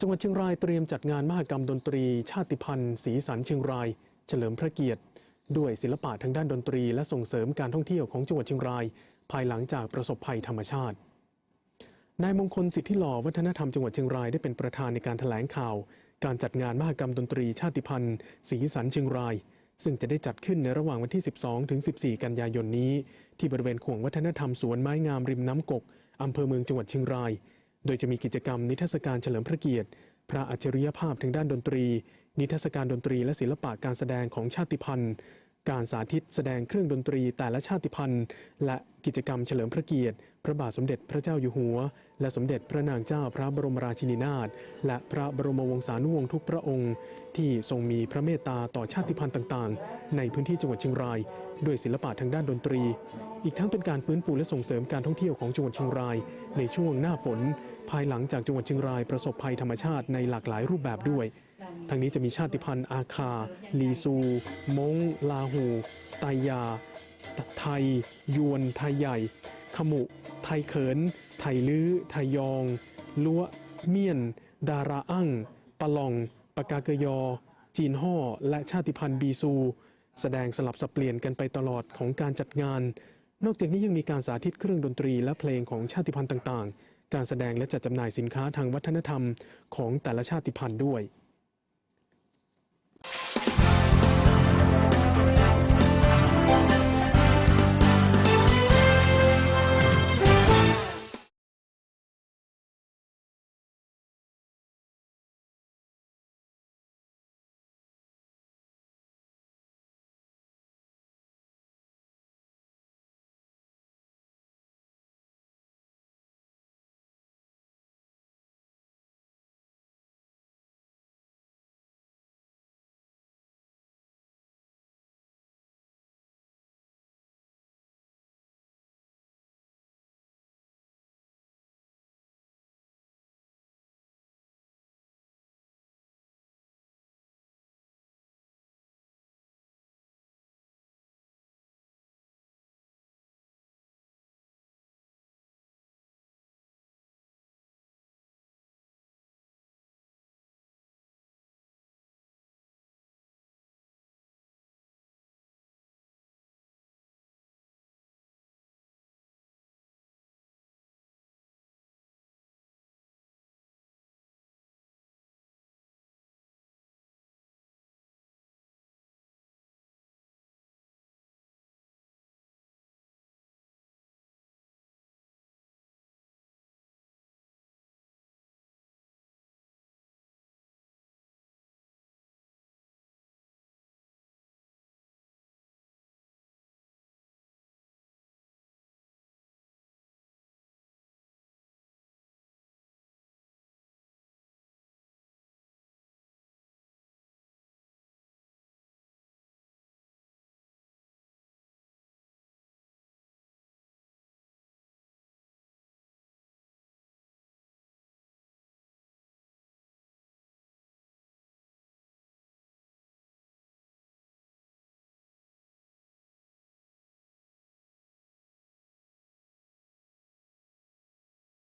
จังหวัดเชียงรายเตรียมจัดงานมหกรรมดนตรี ชาติพันธุ์สีสันเชียงราย เฉลิมพระเกียรติ ด้วยศิลปะทางด้านดนตรี และส่งเสริมการท่องเที่ยวของจังหวัดเชียงราย ภายหลังจากประสบภัยธรรมชาติ นายมงคลสิทธิหล่อวัฒนธรรมจังหวัดเชียงรายได้เป็นประธานในการแถลงข่าว การจัดงานมหกรรมดนตรีชาติพันธุ์สีสันเชียงราย ซึ่งจะได้จัดขึ้นในระหว่างวันที่ 12 ถึง 14 กันยายนนี้ ที่บริเวณขวงวัฒนธรรมสวนไม้งามริมน้ำกกอำเภอเมืองจังหวัดเชียงราย โดยจะมีกิจกรรมนิทรรศการเฉลิมพระเกียรติ พระอัจฉริยภาพทางด้านดนตรี นิทรรศการดนตรีและศิลปะการแสดงของชาติพันธุ์ การสาธิตแสดงเครื่องดนตรีแต่ละชาติพันธุ์ และ กิจกรรมเฉลิมพระเกียรติ พระบาทสมเด็จพระเจ้าอยู่หัว และสมเด็จพระนางเจ้าพระบรมราชินีนาถและพระบรมวงศานุวงศ์ทุกพระองค์ ที่ทรงมีพระเมตตาต่อชาติพันธุ์ต่างๆ ในพื้นที่จังหวัดเชียงราย ด้วยศิลปะทางด้านดนตรี อีกทั้งเป็นการฟื้นฟูและส่งเสริมการท่องเที่ยวของจังหวัดเชียงราย ในช่วงหน้าฝน ภายหลังจากจังหวัดเชียงรายประสบภัยธรรมชาติในหลากหลายรูปแบบด้วยทั้งนี้จะมีชาติพันธุ์อาคา ลีซู มงลาหู ไตยา ไทย ยวน ไทยใหญ่ ขมุ ไทยเขิน ไทยลื้อ ไทยยองลัวเมียน ดาราอั่งปะลอง ปากาเกยอ จีนห่อ และชาติพันธุ์บีซู แสดงสลับสับเปลี่ยนกันไปตลอดของการจัดงาน นอกจากนี้ยังมีการสาธิตเครื่องดนตรีและเพลงของชาติพันธุ์ต่าง ๆ การแสดงและจัดจำหน่ายสินค้าทางวัฒนธรรมของแต่ละชาติพันธุ์ด้วย